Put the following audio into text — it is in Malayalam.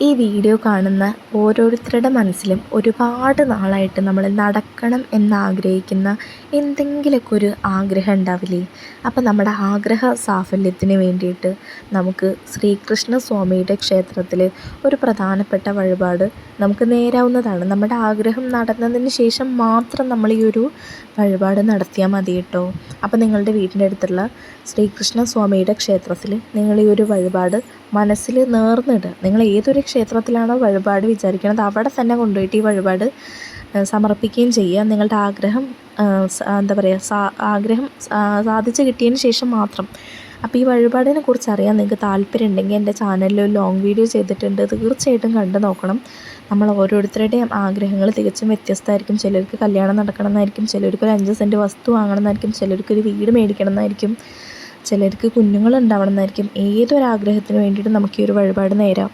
ഈ വീഡിയോ കാണുന്ന ഓരോരുത്തരുടെ മനസ്സിലും ഒരുപാട് നാളായിട്ട് നമ്മൾ നടക്കണം എന്നാഗ്രഹിക്കുന്ന എന്തെങ്കിലുമൊക്കെ ഒരു ആഗ്രഹം ഉണ്ടാവില്ലേ? അപ്പം നമ്മുടെ ആഗ്രഹ സാഫല്യത്തിന് വേണ്ടിയിട്ട് നമുക്ക് ശ്രീകൃഷ്ണ സ്വാമിയുടെ ക്ഷേത്രത്തിൽ ഒരു പ്രധാനപ്പെട്ട വഴിപാട് നമുക്ക് നേരാവുന്നതാണ്. നമ്മുടെ ആഗ്രഹം നടന്നതിന് ശേഷം മാത്രം നമ്മൾ ഈ ഒരു വഴിപാട് നടത്തിയാൽ മതി കേട്ടോ. അപ്പം നിങ്ങളുടെ വീടിന്റെ അടുത്തുള്ള ശ്രീകൃഷ്ണ സ്വാമിയുടെ ക്ഷേത്രത്തിൽ നിങ്ങൾ ഈ ഒരു വഴിപാട് മനസ്സിൽ നേർന്നിടുക. നിങ്ങൾ ഏതൊരു ക്ഷേത്രത്തിലാണോ വഴിപാട് വിചാരിക്കുന്നത് അവിടെ തന്നെ കൊണ്ടുപോയിട്ട് ഈ വഴിപാട് സമർപ്പിക്കുകയും ചെയ്യുക. നിങ്ങളുടെ ആഗ്രഹം എന്താ പറയുക ആഗ്രഹം സാധിച്ചു കിട്ടിയതിന് ശേഷം മാത്രം. അപ്പോൾ ഈ വഴിപാടിനെ കുറിച്ച് അറിയാൻ നിങ്ങൾക്ക് താല്പര്യം ഉണ്ടെങ്കിൽ എന്റെ ചാനലിൽ ഒരു ലോങ് വീഡിയോ ചെയ്തിട്ടുണ്ട്. തീർച്ചയായിട്ടും കണ്ടു നോക്കണം. നമ്മൾ ഓരോരുത്തരുടെയും ആഗ്രഹങ്ങൾ തികച്ചും വ്യത്യസ്തമായിരിക്കും. ചിലർക്ക് കല്യാണം നടക്കണം എന്നായിരിക്കും. ചിലർക്ക് ഒരു അഞ്ച് സെന്റ് വസ്തു വാങ്ങണം എന്നായിരിക്കും. ചിലർക്ക് ഒരു വീട് മേടിക്കണം എന്നായിരിക്കും. ചിലർക്ക് കുഞ്ഞുങ്ങൾ ഉണ്ടാവണം എന്നായിരിക്കും ഏതൊരാഗ്രഹത്തിന് വേണ്ടിയിട്ടും നമുക്ക് ഈ ഒരു വഴിപാട് നേരാം.